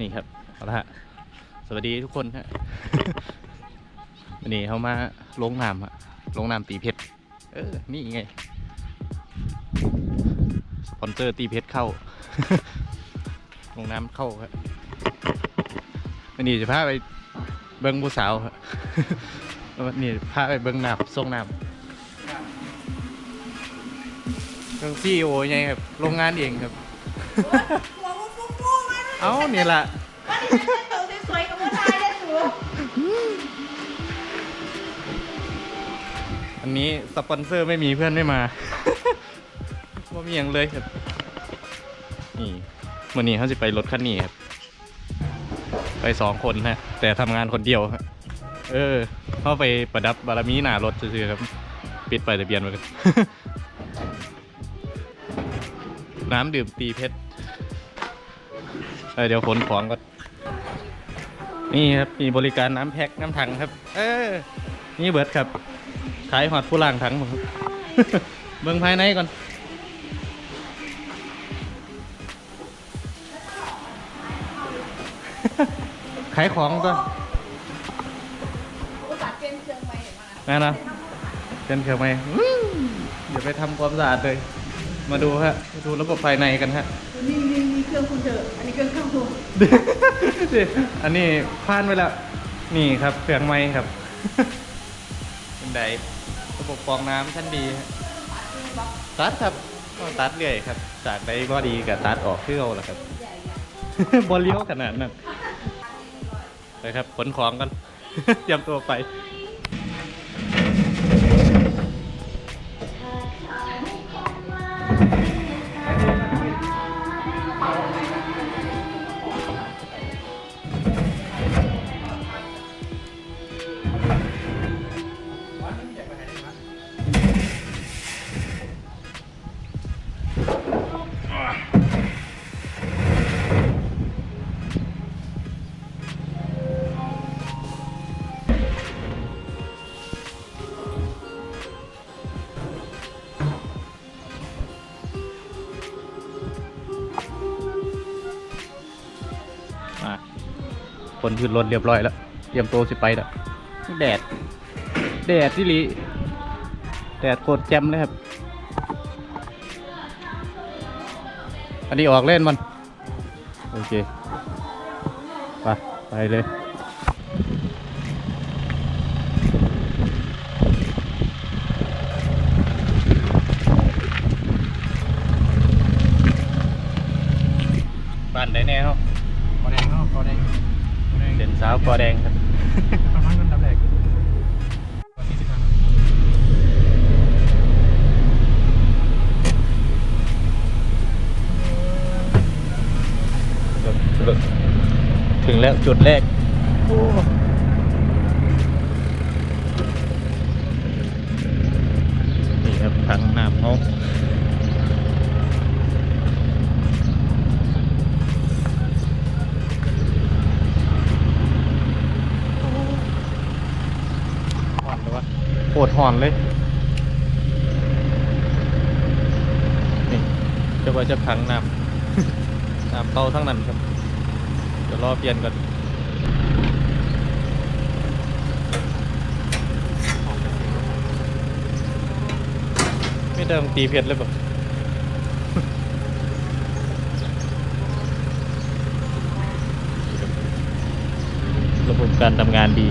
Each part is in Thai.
นี่ครับสวัสดีทุกคนฮะวันนี้เขามาลงน้ำฮะลงน้ำตีเพชรเออ นี่ไง สปอนเซอร์ตีเพชรเข้า ลงน้ำเข้าครับวันนี้จะพาไปเบิ้งผู้สาวครับวันนี้พาไปเบิ้งน้ำส่งน้ำเรื่องซีโอไงครับ โรงงานเองครับ เอ้านี่แหละวันนี้ฉันแต่งตัวสวยๆกับผู้ชายเลยสูอันนี้สปอนเซอร์ไม่มีเพื่อนไม่มาว่ามีอย่างเลยครับ นี่วันนี้เขาจะไปรถคันนี้ครับ ไปสองคนฮะ แต่ทำงานคนเดียวฮะเออ เข้าไปประดับบารมีหน้ารถซื่อๆครับ ปิดไปทะเบียนไว้กันน้ำดื่มตีเพชรเอเดี๋ยวขนของก่อนนี่ครับมีบริการน้ำแพ็คน้ำถังครับ เออนี่เบิร์ดครับ ขายหอดผู้ล่างถังผมเบิ่งภายในก่อน ขายของก่อนอุตส่าห์เป็นนะนะเป็นเครื่องไหมอื้อเดี๋ยวไปทำความสะอาดเลย มาดูฮะมาดูระบบภายในกันฮะ เครื่องคุณเถอะ อันนี้เครื่องเครื่องคุณอันนี้ผ่านไปแล้ว นี่ครับเครื่องไม้ครับ เป็นไดระบบกรองน้ำชั้นดีฮะตัดครับก็ตัดเรื่อยครับ จากไดบอดีกับตัดออกคือเอาละครับ บอลเลี้ยวขนาดนั้นไปครับขนของกัน เตรียมตัวไป คนขึ้นรถเรียบร้อยแล้ว เตรียมตัวสิไปแล้วแดด แดดที่ลีแดดโคตรแจ่มเลยครับ อันนี้ออกเล่นมัน โอเค ไป ไปเลย บ้านไหนแน่ครับ กอแดงเนาะกอแดงกอแดง เด่น สาวกอแดงครับประมาณกันดับแรกวันนี้จะทำถึงแล้วจุดแรก ตรหอนเลย นี่จะว่าจะพังน้ำน้ำเต้าทั้งนั้นครับเดี๋ยวรอเปลี่ยนก่อนไม่เดิมตีเผ็ดเลยปะระบบการทำงานดี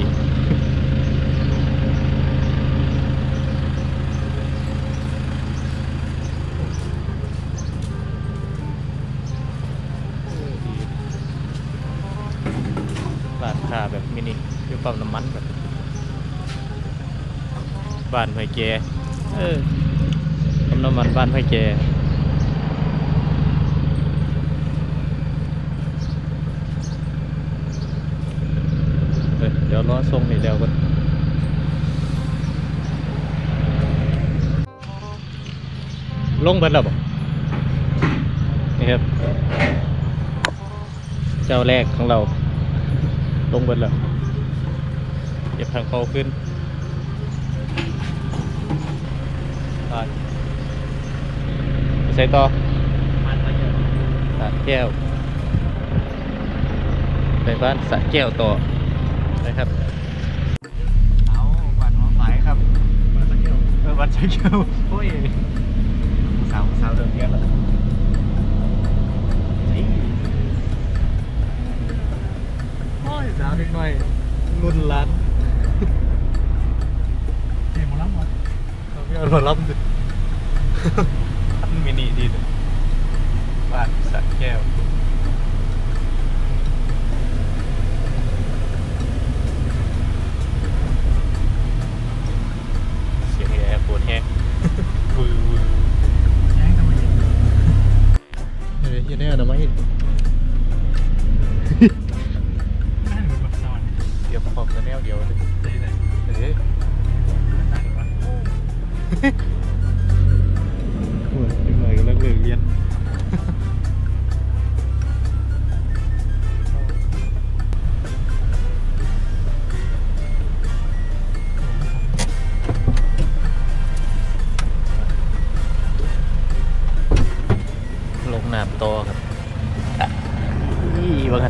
อยู่ปั๊มน้ำมันแบบบ้านไผ่แกเออปั๊มน้ำมันบ้านไผ่แกเออเดี๋ยวรอส่งนี่แล้วกันลงเบิดแล้วบ่นี่ครับ เจ้าแรกของเรา ลงเบิดแล้ว ก็บทางเข้าขึ้นไปใส่ต่อสระแก้วไปบ้านสะแก้วต่อนะครับเอาหวานหัวฝายครับมาสักเที่ยวเออวันเช้าเช้าโอ้ยสาวสาวเดิมเพียงแล้ว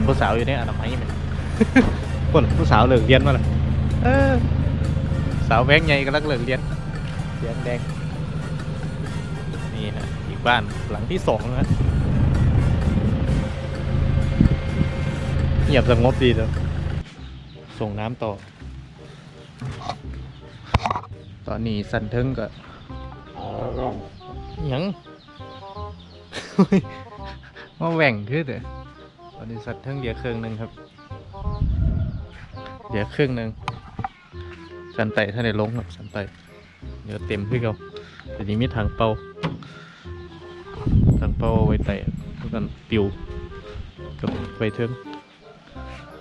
ผู้สาวอยู่ในอนามัยมันคนผู้สาวเลิกเรียนมาและเออสาวแบงค์ใหญ่ก็ลักเลิกเรียนเรียนแดงนี่ฮะอีกบ้านหลังที่สองนะเงียบสงบดีเลยส่งน้ำต่อ ตอนนี้สันเทิงก็หยังมาแหว่งขึ้นเลย ตอนนี้สันเทิงเหลือเครื่องหนึ่งครับเหลือครึ่งหนึ่งสันไตท่านได้ลงครับสันไตเดี๋ยวเต็มขึ้นเขาแต่นี้มีทางเป่าทางเป้าไว้แตะเพื่อกันปิวกับไฟเทิง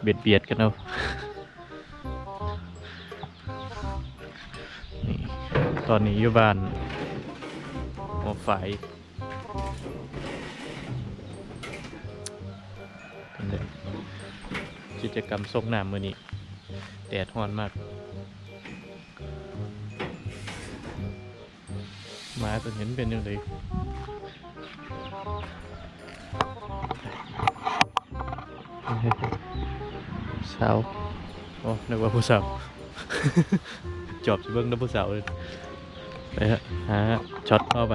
เบียดเบียดกันเอานี่ตอนนี้อยู่บ้านหัวฝาย จกรรมส่งน้ำมือนี้แดดร้อนมากหมาจะเห็นเป็นยังไงสาวโอ้นึกว่าผู้สาวจอบจะเบิ่งนะผู้สาวเลยไปฮะหาช็อตเข้าไป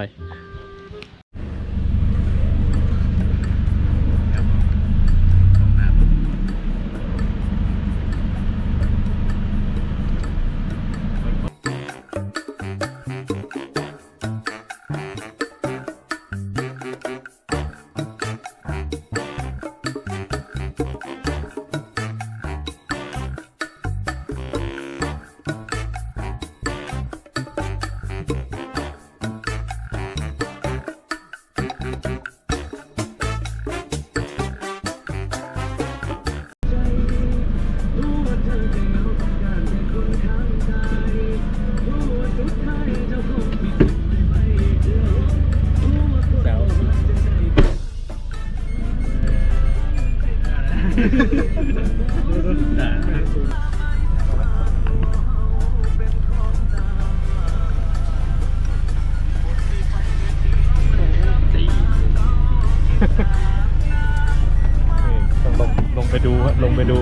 ลงไปดู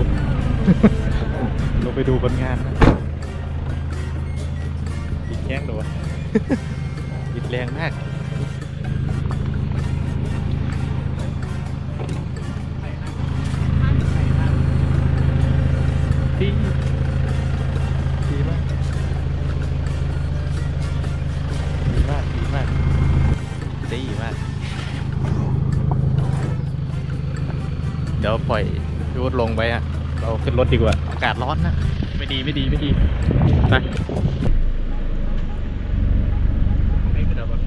ลงไปดูผลงานนะติดแข้งหรอวะติดแรงมากดีดีมากดีมากดีมากดีมาก เดี๋ยวปล่อย พี่วุฒลงไปฮะเราขึ้นรถดีกว่าอากาศร้อนนะไม่ดีไม่ดีไม่ดีไปไม่กระดับอะ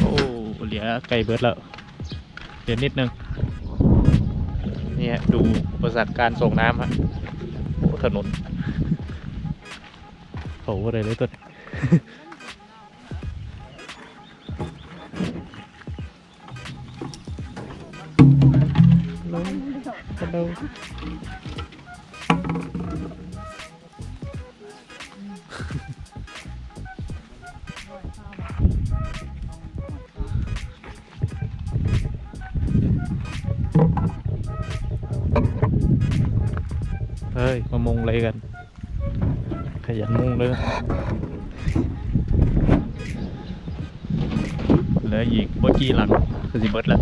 โอ้เหลือไกลเบิร์ดแล้วเหลือนิดนึงนี่ฮะ ดูอุปสรรคการส่งน้ำฮะโอ้ถนนโอ้อะไรเลยต้นฮัลโหล มงเลยกัน ขยันมุงเลยเหลืออีกบ่กี่หลังคือสิเบิดแล้ว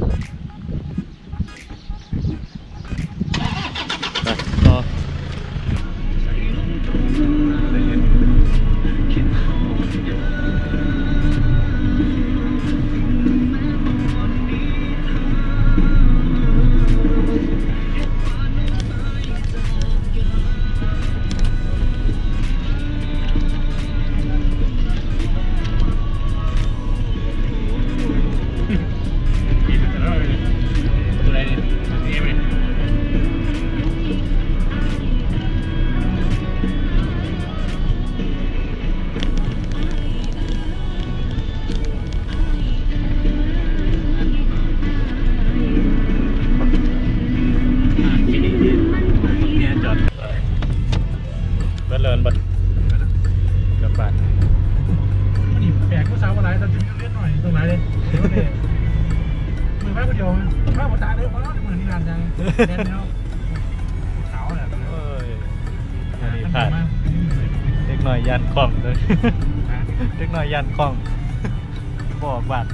จังแน่นแล้วขาวแหละเอ้ยอันนี้ผ่านเล็กน้อยยันคล่องเลยเล็กน้อยยันคล่องบอกบาท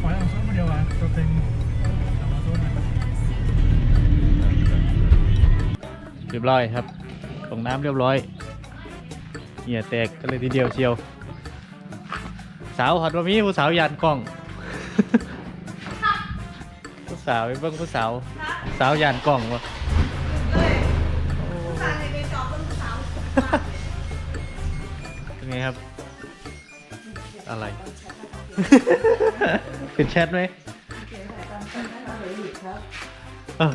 ขอให้เอาโซ่คนเดียวอะตัวเต็งเอาโซ่หนเรียบร้อยครับลงน้ำเรียบร้อยเหงื่อแตกกันเลยทีเดียวเชียว สาวหัดว่ามีผู้สาวยันกล้อง ผู้สาวไปเบิ่งผู้สาว สาวยันกล้องวะเลยผู้ชายในเป็นจอบเป็นผู้สาวเป็นไงครับ อะไร เป็นแชทไหมเอ้อ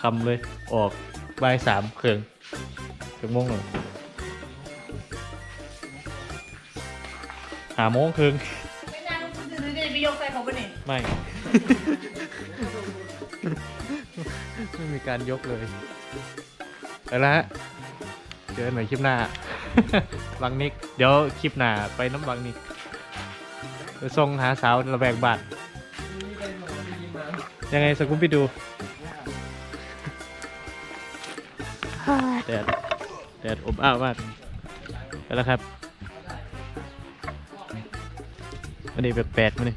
คำเลย ออกบ่ายสามเครื่องถึงโมงหนึ่งหาโมงครึ่งไม่นานคุณจะได้ไปยกใส่เขาไปเนี่ยไม่ ไม่มีการยกเลยไปแล้วฮะเจอกันใหม่คลิปหน้า บังนิก เดี๋ยวคลิปหน้าไปน้ำบังนิกไปส่งหาสาวระแบกบาทยังไงสกุมไปดูแดดแดดอบอ้าวมากไปแล้วครับอันนี้แปลกๆมานี่